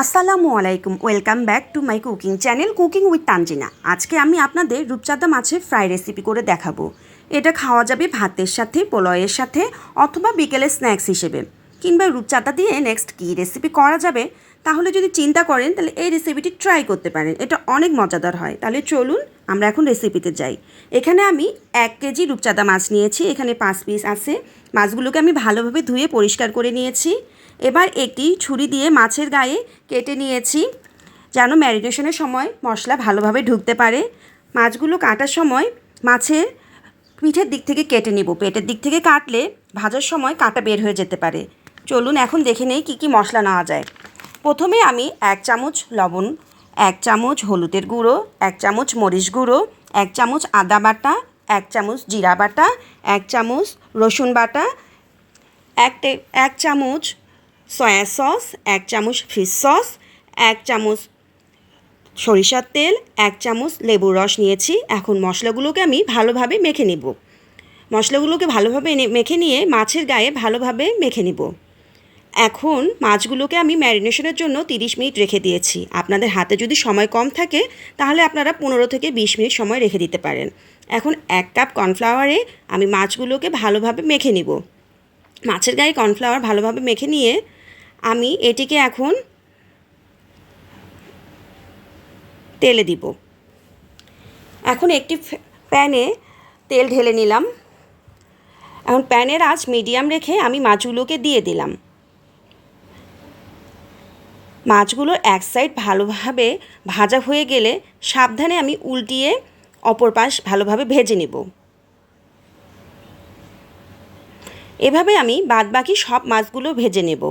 আসসালামু আলাইকুম, welcome back to my cooking channel cooking with Tanzina. আজকে আমি আপনাদের রূপচাঁদা মাছের ফ্রাই রেসিপি করে দেখাবো। এটা খাওয়া যাবে ভাতের সাথে পোলয়ের সাথে অথবা বিকেলের স্ন্যাক্স হিসেবে। কিংবা রূপচাঁদা দিয়ে নেক্সট কী রেসিপি করা যাবে, তাহলে যদি চিন্তা করেন, তাহলে এই রেসিপিটি ট্রাই করতে পারেন। এটা অনেক মজাদার হয়। তাহলে চলুন আমরা এখন রেসিপিতে যাই। এখানে আমি এক কেজি রূপচাঁদা মাছ নিয়েছি। এখানে পাঁচ পিস আছে। মাছগুলোকে আমি ভালোভাবে ধুয়ে পরিষ্কার করে নিয়েছি। এবার একটি ছুরি দিয়ে মাছের গায়ে কেটে নিয়েছি, যেন ম্যারিনেশনের সময় মশলা ভালোভাবে ঢুকতে পারে। মাছগুলো কাটার সময় মাছের পিঠের দিক থেকে কেটে নিব। পেটের দিক থেকে কাটলে ভাজার সময় কাটা বের হয়ে যেতে পারে। চলুন এখন দেখে নেই কী কী মশলা নেওয়া যায়। প্রথমে আমি এক চামচ লবণ, এক চামচ হলুদের গুঁড়ো, এক চামচ মরিচ গুঁড়ো, এক চামচ আদা বাটা, এক চামচ জিরা বাটা, এক চামচ রসুন বাটা, এক এক চামচ সয়া সস এক চামচ ফিশ সস এক চামচ সরিষার তেল, এক চামচ লেবুর রস নিয়েছি। এখন মশলাগুলোকে আমি ভালোভাবে মেখে নিব। মশলাগুলোকে ভালোভাবে মেখে নিয়ে মাছের গায়ে ভালোভাবে মেখে নিব। এখন মাছগুলোকে আমি ম্যারিনেশনের জন্য তিরিশ মিনিট রেখে দিয়েছি। আপনাদের হাতে যদি সময় কম থাকে, তাহলে আপনারা পনেরো থেকে বিশ মিনিট সময় রেখে দিতে পারেন। এখন এক কাপ কর্নফ্লাওয়ারে আমি মাছগুলোকে ভালোভাবে মেখে নিব। মাছের গায়ে কর্নফ্লাওয়ার ভালোভাবে মেখে নিয়ে আমি এটিকে এখন তেলে দিব। এখন একটি প্যানে তেল ঢেলে নিলাম। এখন প্যানের আঁচ মিডিয়াম রেখে আমি মাছগুলোকে দিয়ে দিলাম। মাছগুলো এক সাইড ভালোভাবে ভাজা হয়ে গেলে সাবধানে আমি উল্টিয়ে অপর পাশ ভালোভাবে ভেজে নেব। এভাবে আমি বাদবাকি সব মাছগুলো ভেজে নেব।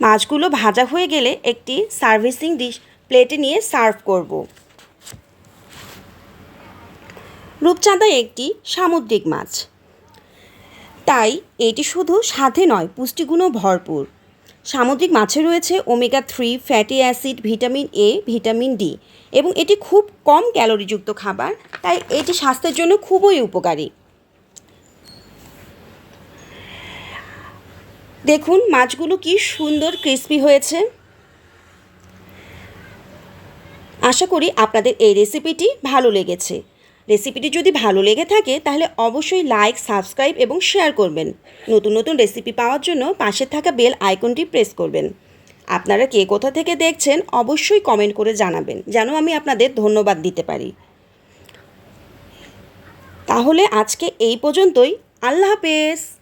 মাছগুলো ভাজা হয়ে গেলে একটি সার্ভিসিং ডিশ প্লেটে নিয়ে সার্ভ করব। রূপচাঁদা একটি সামুদ্রিক মাছ। তাই এটি শুধু স্বাদে নয়, পুষ্টিগুণও ভরপুর। সামুদ্রিক মাছে রয়েছে omega three fatty acid, vitamin A, vitamin D এবং এটি খুব কম ক্যালোরিযুক্ত খাবার, তাই এটি স্বাস্থ্যের জন্য খুবই উপকারী। দেখুন, মাছগুলো কি সুন্দর ক্রিস্পি হয়েছে। আশা করি আপনাদের এই রেসিপিটি ভালো লেগেছে। রেসিপিটি যদি ভালো লেগে থাকে, তাহলে অবশ্যই লাইক সাবস্ক্রাইব এবং শেয়ার করবেন। নতুন নতুন রেসিপি পাওয়ার জন্য পাশে থাকা বেল আইকনটি প্রেস করবেন। আপনারা কে কোথা থেকে দেখছেন, অবশ্যই কমেন্ট করে জানাবেন, যেন আমি আপনাদের ধন্যবাদ দিতে পারি। তাহলে আজকে এই পর্যন্তই। আল্লাহ হাফেজ!